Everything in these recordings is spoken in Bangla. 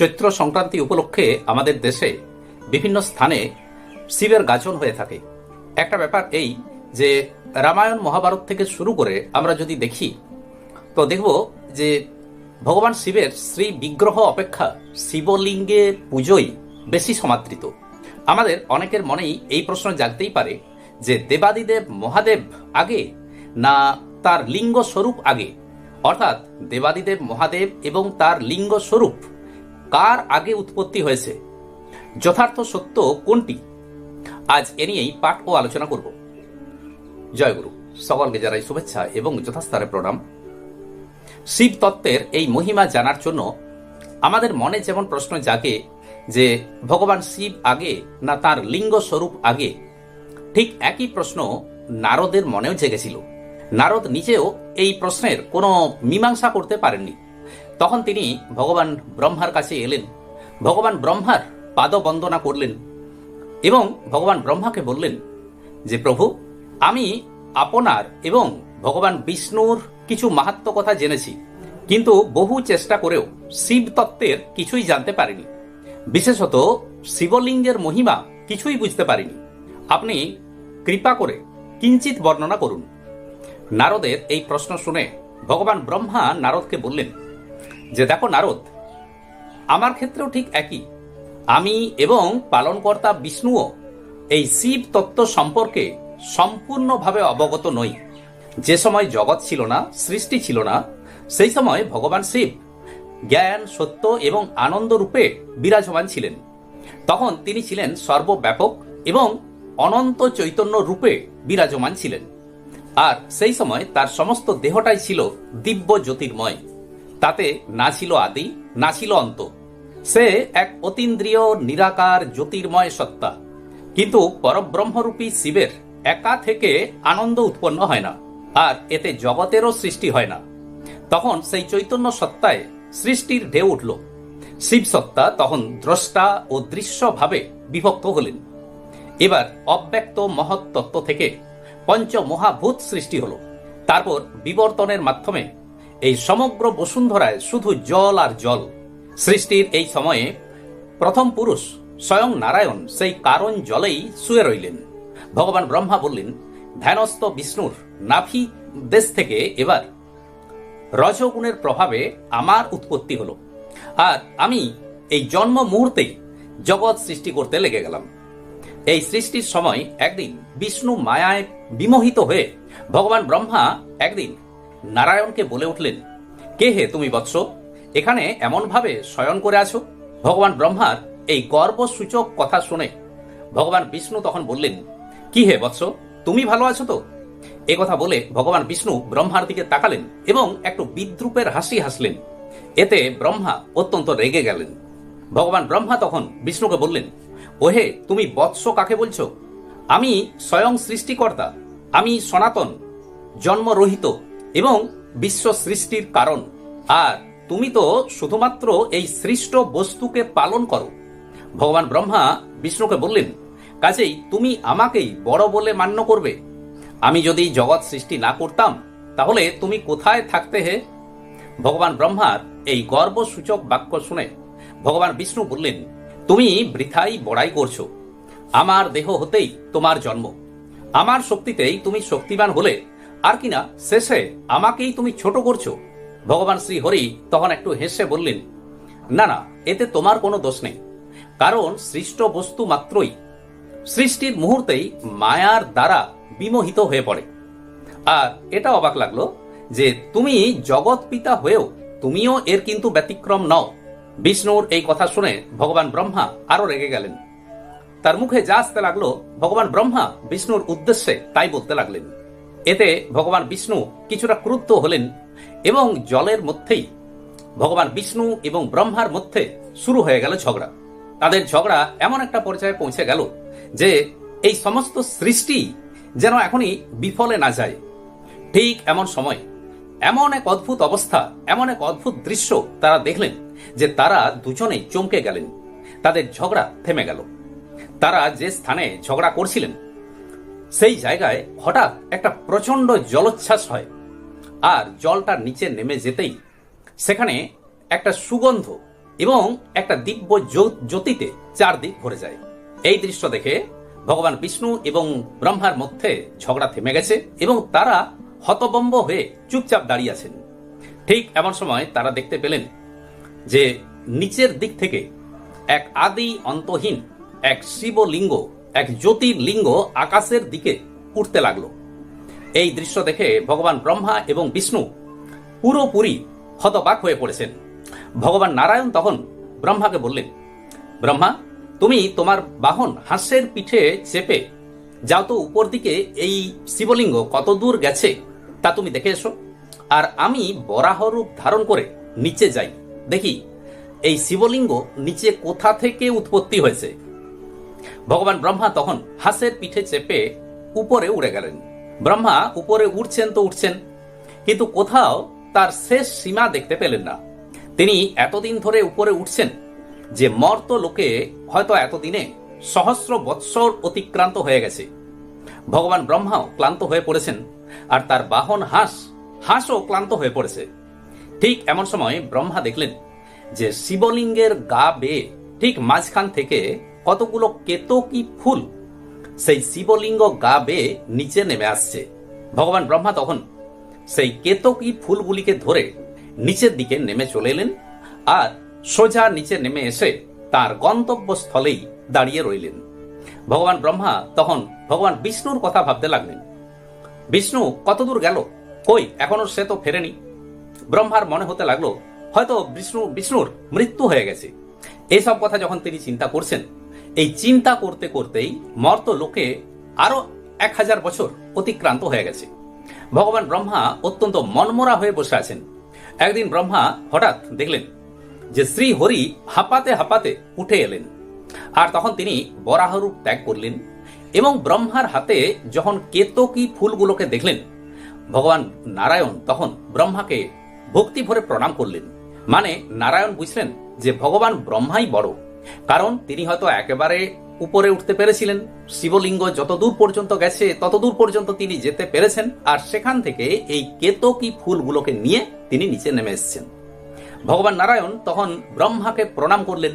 চৈত্র সংক্রান্তি উপলক্ষে আমাদের দেশে বিভিন্ন স্থানে শিবের গাজন হয়ে থাকে। একটা ব্যাপার এই যে রামায়ণ মহাভারত থেকে শুরু করে আমরা যদি দেখি, তো দেখব যে ভগবান শিবের শ্রী বিগ্রহ অপেক্ষা শিবলিঙ্গের পুজোই বেশি সমাদৃত। আমাদের অনেকের মনেই এই প্রশ্ন জাগতেই পারে যে দেবাদিদেব মহাদেব আগে না তার লিঙ্গ স্বরূপ আগে? অর্থাৎ দেবাদিদেব মহাদেব এবং তার লিঙ্গ স্বরূপ কার আগে উৎপত্তি হয়েছে? যথার্থ সত্য কোনটি? আজ এ নিয়েই পাঠ ও আলোচনা করব। জয়গুরু সকলকে জানাই শুভেচ্ছা এবং যথাস্থানে প্রণাম। শিব তত্ত্বের এই মহিমা জানার জন্য আমাদের মনে যেমন প্রশ্ন জাগে যে, ভগবান শিব আগে না তার লিঙ্গ স্বরূপ আগে? ঠিক একই প্রশ্ন নারদের মনেও জেগেছিল। নারদ নিজেও এই প্রশ্নের কোনো মীমাংসা করতে পারেননি। তখন তিনি ভগবান ব্রহ্মার কাছে এলেন। ভগবান ব্রহ্মার পাদবন্দনা করলেন এবং ভগবান ব্রহ্মাকে বললেন, যে প্রভু, আমি আপনার এবং ভগবান বিষ্ণুর কিছু মাহাত্ম কথা জেনেছি, কিন্তু বহু চেষ্টা করেও শিব তত্ত্বের কিছুই জানতে পারিনি। বিশেষত শিবলিঙ্গের মহিমা কিছুই বুঝতে পারিনি। আপনি কৃপা করে কিঞ্চিত বর্ণনা করুন। নারদের এই প্রশ্ন শুনে ভগবান ব্রহ্মা নারদকে বললেন যে দেখো নারদ, আমার ক্ষেত্রেও ঠিক একই। আমি এবং পালনকর্তা বিষ্ণুও এই শিব তত্ত্ব সম্পর্কে সম্পূর্ণভাবে অবগত নই। যে সময় জগৎ ছিল না, সৃষ্টি ছিল না, সেই সময় ভগবান শিব জ্ঞান, সত্য এবং আনন্দ রূপে বিরাজমান ছিলেন। তখন তিনি ছিলেন সর্বব্যাপক এবং অনন্ত চৈতন্য রূপে বিরাজমান ছিলেন। আর সেই সময় তার সমস্ত দেহটাই ছিল দিব্য জ্যোতির্ময়। তাতে না ছিল আদি, না ছিল অন্ত। সে এক অতীন্দ্রিয়, নিরাকার, জ্যোতির্ময় সত্তা। কিন্তু পরব্রহ্মরূপী শিবের একা থেকে আনন্দ উৎপন্ন হয় না, আর এতে জগতেরও সৃষ্টি হয় না। তখন সেই চৈতন্য সত্তায় সৃষ্টির ঢেউ উঠল। শিব সত্তা তখন দ্রষ্টা ও দৃশ্যভাবে বিভক্ত হলেন। এবার অব্যক্ত মহৎ তত্ত্ব থেকে পঞ্চ মহাভূত সৃষ্টি হল। তারপর বিবর্তনের মাধ্যমে এই সমগ্র বসুন্ধরায় শুধু জল আর জল। সৃষ্টির এই সময়ে প্রথম পুরুষ স্বয়ং নারায়ণ সেই কারণ জলেই শুয়ে রইলেন। ভগবান ব্রহ্মা বললেন, ধ্যানস্থ বিষ্ণুর নাভি দেশ থেকে এবার রজগুণের প্রভাবে আমার উৎপত্তি হলো। আর আমি এই জন্ম মুহূর্তে জগৎ সৃষ্টি করতে লেগে গেলাম। এই সৃষ্টির সময় একদিন বিষ্ণু মায়ায় বিমোহিত হয়ে ভগবান ব্রহ্মা একদিন নারায়ণকে বলে উঠলেন, কে হে তুমি বৎস? এখানে এমনভাবে শয়ন করে আছো? ভগবান ব্রহ্মার এই গর্বসূচক কথা শুনে ভগবান বিষ্ণু তখন বললেন, কি হে বৎস? তুমি ভালো আছো তো? এ কথা বলে ভগবান বিষ্ণু ব্রহ্মার দিকে তাকালেন এবং একটু বিদ্রুপের হাসি হাসলেন। এতে ব্রহ্মা অত্যন্ত রেগে গেলেন। ভগবান ব্রহ্মা তখন বিষ্ণুকে বললেন, ওহে, তুমি বৎস কাকে বলছো? আমি স্বয়ং সৃষ্টিকর্তা, আমি সনাতন, জন্মরহিত এবং বিশ্ব সৃষ্টির কারণ। আর তুমি তো শুধুমাত্র এই সৃষ্ট বস্তুকে পালন করো। ভগবান ব্রহ্মা বিষ্ণুকে বললেন, কাজেই তুমি আমাকেই বড় বলে মান্য করবে। আমি যদি জগৎ সৃষ্টি না করতাম, তাহলে তুমি কোথায় থাকতে হে? ভগবান ব্রহ্মার এই গর্বসূচক বাক্য শুনে ভগবান বিষ্ণু বললেন, তুমি বৃথাই বড়াই করছ। আমার দেহ হতেই তোমার জন্ম। আমার শক্তিতেই তুমি শক্তিমান হলে আর কিনা শেষে আমাকেই তুমি ছোট করছ? ভগবান শ্রী হরি তখন একটু হেসে বললেন, না না, এতে তোমার কোনো দোষ নেই। কারণ সৃষ্ট বস্তু মাত্রই সৃষ্টির মুহূর্তেই মায়ার দ্বারা বিমোহিত হয়ে পড়ে। আর এটা অবাক লাগল যে তুমি জগৎ পিতা হয়েও তুমিও এর কিন্তু ব্যতিক্রম নও। বিষ্ণুর এই কথা শুনে ভগবান ব্রহ্মা আরও রেগে গেলেন। তার মুখে যা আসতে লাগল, ভগবান ব্রহ্মা বিষ্ণুর উদ্দেশ্যে তাই বলতে লাগলেন এতে ভগবান বিষ্ণু কিছুটা ক্রুদ্ধ হলেন এবং জলের মধ্যেই ভগবান বিষ্ণু এবং ব্রহ্মার মধ্যে শুরু হয়ে গেল ঝগড়া। তাদের ঝগড়া এমন একটা পর্যায়ে পৌঁছে গেল যে এই সমস্ত সৃষ্টি যেন এখনই বিফলে না যায়। ঠিক এমন সময় এমন এক অদ্ভুত অবস্থা, এমন এক অদ্ভুত দৃশ্য তারা দেখলেন যে তারা দুজনেই চমকে গেলেন। তাদের ঝগড়া থেমে গেল। তারা যে স্থানে ঝগড়া করছিলেন সেই জায়গায় হঠাৎ একটা প্রচণ্ড জলোচ্ছ্বাস হয়, আর জলটা নিচে নেমে যেতেই সেখানে একটা সুগন্ধ এবং একটা দিব্য জ্যোত- জ্যোতিতে চারদিক ভরে যায়। এই দৃশ্য দেখে ভগবান বিষ্ণু এবং ব্রহ্মার মধ্যে ঝগড়া থেমে গেছে এবং তারা হতবম্ব হয়ে চুপচাপ দাঁড়িয়ে আছেন। ঠিক এমন সময় তারা দেখতে পেলেন যে নিচের দিক থেকে এক আদি অন্তহীন এক শিবলিঙ্গ এক জ্যোতির্লিঙ্গ আকাশের দিকে উঠতে লাগল। এই দৃশ্য দেখে ভগবান ব্রহ্মা এবং বিষ্ণু পুরোপুরি হতবাক হয়ে পড়েছেন। ভগবান নারায়ণ তখন ব্রহ্মাকে বললেন, ব্রহ্মা, তুমি তোমার বাহন হাঁসের পিঠে চেপে যাও তো উপর দিকে, এই শিবলিঙ্গ কত দূর গেছে তা তুমি দেখে এসো। আর আমি বরাহ রূপ ধারণ করে নিচে যাই। দেখি, এই শিবলিঙ্গ নিচে কোথা থেকে উৎপত্তি হয়েছে? ভগবান ব্রহ্মা তখন হাঁসের পিঠে চেপে উপরে উড়ে গেলেন। ব্রহ্মা উপরে উঠছেন তো উঠছেন কিন্তু কোথাও তার শেষ সীমা দেখতে পেলেন না। তিনি এতদিন ধরে উপরে উঠছেন যে মর্ত লোকে হয়তো এতদিনে সহস্র বৎসর অতিক্রান্ত হয়ে গেছে। ভগবান ব্রহ্মাও ক্লান্ত হয়ে পড়েছেন, আর তার বাহন হাঁস, হাঁসও ক্লান্ত হয়ে পড়েছে। ঠিক এমন সময় ব্রহ্মা দেখলেন যে শিবলিঙ্গের গা বেয়ে ঠিক মাঝখান থেকে কতগুলো কেতকী ফুল? সেই শিবলিঙ্গ গা বেয়ে নিচে নেমে আসছে। ভগবান ব্রহ্মা তখন সেই কেতকী ফুলগুলিকে ধরে নিচের দিকে নেমে চলে এলেন আর সোজা নিচে নেমে এসে তার গন্তব্যস্থলেই দাঁড়িয়ে রইলেন। ভগবান ব্রহ্মা তখন ভগবান বিষ্ণুর কথা ভাবতে লাগলেন। বিষ্ণু কতদূর গেল? কই, এখনও সে তো ফেরেনি। ব্রহ্মার মনে হতে লাগল, হয়তো বিষ্ণু, বিষ্ণুর মৃত্যু হয়ে গেছে। এসব কথা যখন তিনি চিন্তা করছেন এই চিন্তা করতে করতেই মর্ত লোকে আরও এক হাজার বছর অতিক্রান্ত হয়ে গেছে। ভগবান ব্রহ্মা অত্যন্ত মনমরা হয়ে বসে আছেন। একদিন ব্রহ্মা হঠাৎ দেখলেন যে শ্রী হরি হাঁপাতে হাঁপাতে উঠে এলেন। আর তখন তিনি বরাহরূপ ত্যাগ করলেন এবং ব্রহ্মার হাতে যখন কেতকী ফুলগুলোকে দেখলেন, ভগবান নারায়ণ তখন ব্রহ্মাকে ভক্তি ভরে প্রণাম করলেন। মানে নারায়ণ বুঝলেন যে ভগবান ব্রহ্মাই বড়। কারণ তিনি হয়তো একেবারে উপরে উঠতে পেরেছিলেন। শিবলিঙ্গ যত দূর পর্যন্ত গেছে তত দূর পর্যন্ত তিনি যেতে পেরেছেন। আর সেখান থেকে এই কেতকী ফুলগুলোকে নিয়ে তিনি নিচে নেমে এসেছেন। ভগবান নারায়ণ তখন ব্রহ্মাকে প্রণাম করলেন।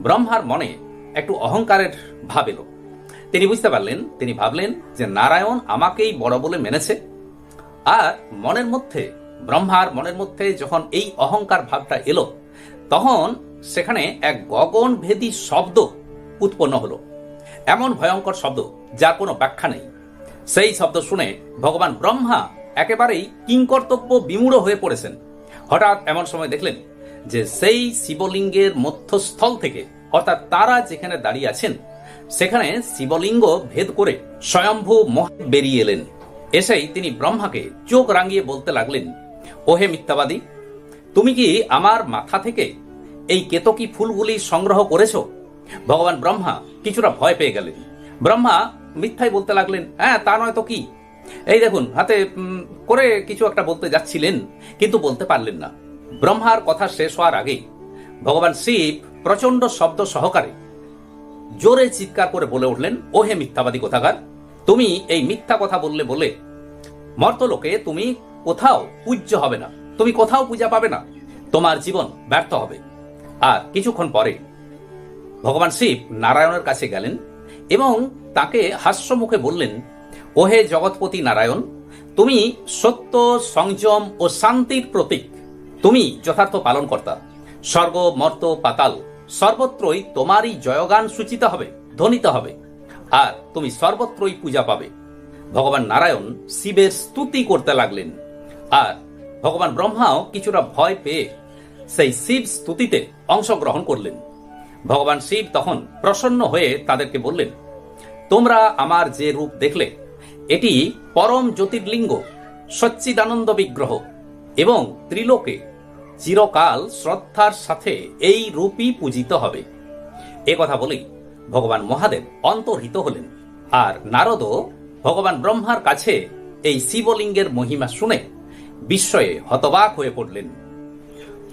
ব্রহ্মার মনে একটু অহংকারের ভাব এলো। তিনি বুঝতে পারলেন, তিনি ভাবলেন যে নারায়ণ আমাকেই বড় বলে মেনেছে। আর মনের মধ্যে, ব্রহ্মার মনের মধ্যে যখন এই অহংকার ভাবটা এলো, তখন সেখানে এক গগনভেদী শব্দ উৎপন্ন হলো। এমন ভয়ঙ্কর শব্দ যার কোনো ব্যাখ্যা নেই। সেই শব্দ শুনে ভগবান ব্রহ্মা একেবারেই কিংকর্তব্য বিমূঢ় হয়ে পড়েছেন। হঠাৎ এমন সময় দেখলেন যে সেই শিবলিঙ্গের মধ্যস্থল থেকে, অর্থাৎ তারা যেখানে দাঁড়িয়ে আছেন, সেখানে শিবলিঙ্গ ভেদ করে স্বয়ম্ভু মহ বেরিয়ে এলেন। এসেই তিনি ব্রহ্মাকে চোখ রাঙিয়ে বলতে লাগলেন, ওহে মিথ্যাবাদী, তুমি কি আমার মাথা থেকে এই কেতকী ফুলগুলি সংগ্রহ করেছ? ভগবান ব্রহ্মা কিছুটা ভয় পেয়ে গেলেন। ব্রহ্মা মিথ্যাই বলতে লাগলেন হ্যাঁ তা নয় তো কি? এই দেখুন, হাতে করে কিছু একটা বলতে যাচ্ছিলেন, কিন্তু বলতে পারলেন না। ব্রহ্মার কথা শেষ হওয়ার আগেই ভগবান শিব প্রচণ্ড শব্দ সহকারে জোরে চিৎকার করে বলে উঠলেন, ওহে মিথ্যাবাদী কোথাকার, তুমি এই মিথ্যা কথা বললে বলে মর্তলোকে তুমি কোথাও পূজ্য হবে না, তুমি কোথাও পূজা পাবে না, তোমার জীবন ব্যর্থ হবে। আর কিছুক্ষণ পরে ভগবান শিব নারায়ণের কাছে গেলেন এবং তাকে হাস্যমুখে বললেন, ওহে জগৎপতি নারায়ণ, তুমি সত্য, সংযম ও শান্তির প্রতীক। তুমি যথার্থ পালনকর্তা। স্বর্গ, মর্ত, পাতাল, সর্বত্রই তোমারই জয়গান সূচিত হবে, ধ্বনিত হবে। আর তুমি সর্বত্রই পূজা পাবে। ভগবান নারায়ণ শিবের স্তুতি করতে লাগলেন। আর ভগবান ব্রহ্মাও কিছুটা ভয় পেয়ে সেই শিব স্তুতিতে অংশগ্রহণ করলেন। ভগবান শিব তখন প্রসন্ন হয়ে তাদেরকে বললেন, তোমরা আমার যে রূপ দেখলে, এটি পরম জ্যোতির্লিঙ্গ, সচ্চিদানন্দ বিগ্রহ এবং ত্রিলোকে চিরকাল শ্রদ্ধার সাথে এই রূপই পূজিত হবে। এ কথা বলেই ভগবান মহাদেব অন্তর্হিত হলেন আর নারদও ভগবান ব্রহ্মার কাছে এই শিবলিঙ্গের মহিমা শুনে বিস্ময়ে হতবাক হয়ে পড়লেন।